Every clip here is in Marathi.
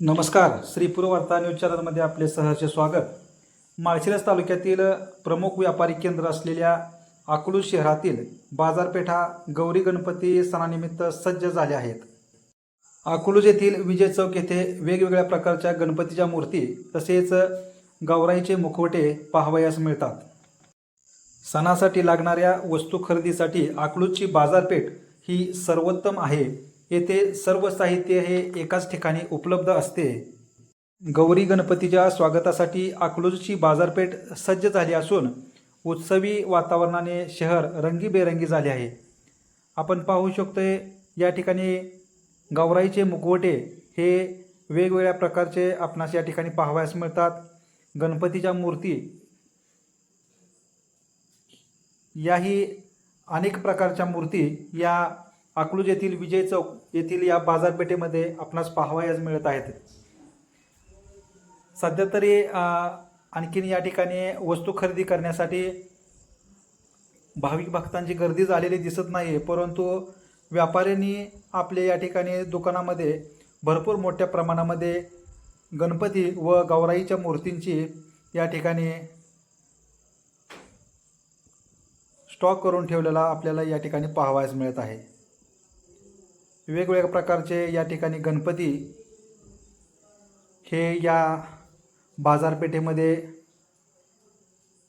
नमस्कार. श्री पूर्ववार्ता न्यूज चॅनलमध्ये आपले सहर्ष स्वागत. माळशिरस तालुक्यातील प्रमुख व्यापारी केंद्र असलेल्या अकलूज शहरातील बाजारपेठा गौरी गणपती सणानिमित्त सज्ज झाल्या आहेत. अकलूज येथील विजय चौक येथे वेगवेगळ्या प्रकारच्या गणपतीच्या मूर्ती तसेच गौराईचे मुखवटे पाहावयास मिळतात. सणासाठी लागणाऱ्या वस्तू खरेदीसाठी अकलूजची बाजारपेठ ही सर्वोत्तम आहे. येथे सर्व साहित्य हे एकाच ठिकाणी उपलब्ध असते. गौरी गणपतीच्या स्वागतासाठी अकलूजची बाजारपेठ सज्ज झाली असून उत्सवी वातावरणाने शहर रंगीबेरंगी झाले आहे. आपण पाहू शकतो या ठिकाणी गौराईचे मुखवटे हे वेगवेगळ्या प्रकारचे आपणास या ठिकाणी पाहावयास मिळतात. गणपतीच्या मूर्ती याही अनेक प्रकारच्या मूर्ती या अकलूज येथील विजय चौक येथील या बाजारपेठेमध्ये आपणास पाहावयास मिळत आहेत. सध्या तरी आणखीन या ठिकाणी वस्तू खरेदी करण्यासाठी भाविक भक्तांची गर्दी झालेली दिसत नाही आहे परंतु व्यापाऱ्यांनी आपल्या या ठिकाणी दुकानामध्ये भरपूर मोठ्या प्रमाणामध्ये गणपती व गौराईच्या मूर्तींची या ठिकाणी स्टॉक करून ठेवलेला आपल्याला या ठिकाणी पाहावयास मिळत आहे. वेगवेगळ्या प्रकारचे या ठिकाणी गणपती हे या बाजारपेठेमध्ये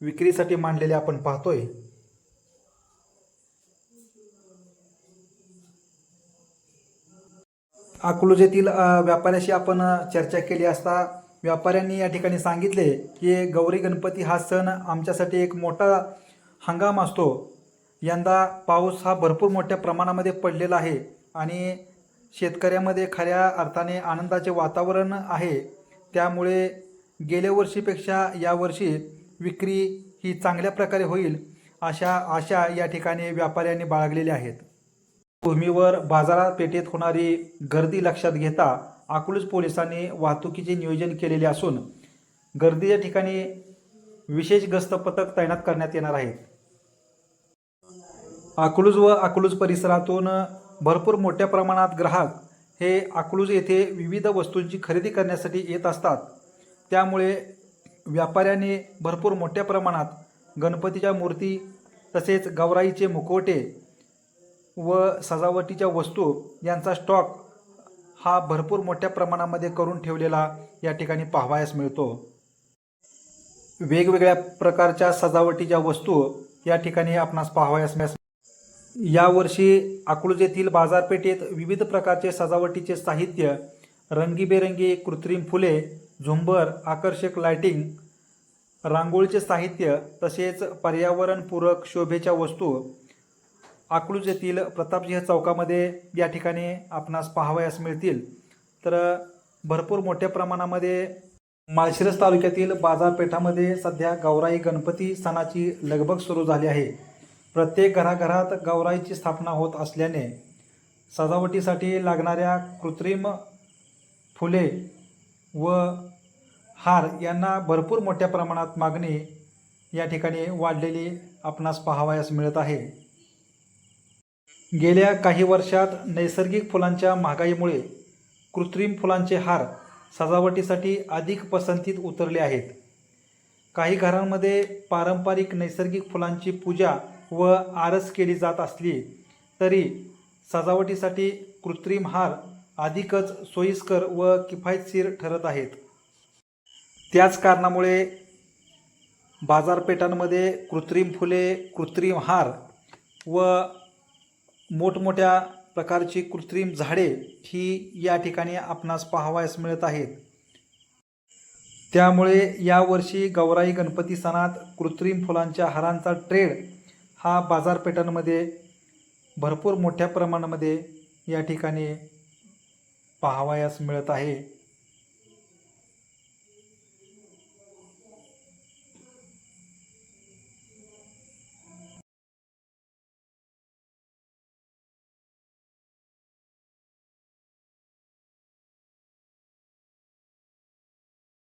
विक्रीसाठी मांडलेले आपण पाहतोय. अकलूज व्यापाऱ्याशी आपण चर्चा केली असता व्यापाऱ्यांनी या ठिकाणी सांगितले की गौरी गणपती हा सण आमच्यासाठी एक मोठा हंगाम असतो. यंदा पाऊस हा भरपूर मोठ्या प्रमाणामध्ये पडलेला आहे. आणि शेतकऱ्यामध्ये खऱ्या अर्थाने आनंदाचे वातावरण आहे. त्यामुळे गेल्या वर्षीपेक्षा यावर्षी विक्री ही चांगल्या प्रकारे होईल अशा आशा या ठिकाणी व्यापाऱ्यांनी बाळगलेल्या आहेत. भूमीवर बाजारपेठेत होणारी गर्दी लक्षात घेता अकलूज पोलिसांनी वाहतुकीचे नियोजन केलेले असून गर्दीच्या ठिकाणी विशेष गस्त पथक तैनात करण्यात येणार आहेत. अकलूज व अकलूज परिसरातून भरपूर मोठ्या प्रमाणात ग्राहक हे अकलूज येथे विविध वस्तूंची खरेदी करण्यासाठी येत असतात. त्यामुळे व्यापाऱ्यांनी भरपूर मोठ्या प्रमाणात गणपतीच्या मूर्ती तसेच गौराईचे मुखवटे व सजावटीच्या वस्तू यांचा स्टॉक हा भरपूर मोठ्या प्रमाणामध्ये करून ठेवलेला या ठिकाणी पाहावयास मिळतो. वेगवेगळ्या प्रकारच्या सजावटीच्या वस्तू या ठिकाणी आपणास पाहावयास मिळस यावर्षी अकलूज बाजारपेठेत विविध प्रकारचे सजावटीचे साहित्य रंगीबेरंगी कृत्रिम फुले झुंबर आकर्षक लाइटिंग रांगोळीचे साहित्य तसेच पर्यावरणपूरक शोभेच्या वस्तू अकलूज येथील प्रतापसिंह चौकामध्ये या ठिकाणी आपणास पाहावयास मिळतील. तर भरपूर मोठ्या प्रमाणामध्ये माळशिरस तालुक्यातील बाजारपेठामध्ये सध्या गौराई गणपती सणाची लगबग सुरू झाली आहे. प्रत्येक घराघरात गौराईची स्थापना होत असल्याने सजावटीसाठी लागणाऱ्या कृत्रिम फुले व हार यांना भरपूर मोठ्या प्रमाणात मागणी या ठिकाणी वाढलेली आपणास पाहावयास मिळत आहे. गेल्या काही वर्षात नैसर्गिक फुलांच्या महागाईमुळे कृत्रिम फुलांचे हार सजावटीसाठी अधिक पसंतीत उतरले आहेत. काही घरांमध्ये पारंपरिक नैसर्गिक फुलांची पूजा व आरस केली जात असली तरी सजावटीसाठी कृत्रिम हार अधिकच सोयीस्कर व किफायतशीर ठरत आहेत. त्याच कारणामुळे बाजारपेठांमध्ये कृत्रिम फुले कृत्रिम हार व मोठमोठ्या प्रकारची कृत्रिम झाडे ही या ठिकाणी आपणास पाहावयास मिळत आहेत. त्यामुळे यावर्षी गौराई गणपती सणात कृत्रिम फुलांच्या हारांचा ट्रेड हा बाजारपेठांमध्ये भरपूर मोठ्या प्रमाणामध्ये या ठिकाणी पाहावयास मिळत आहे.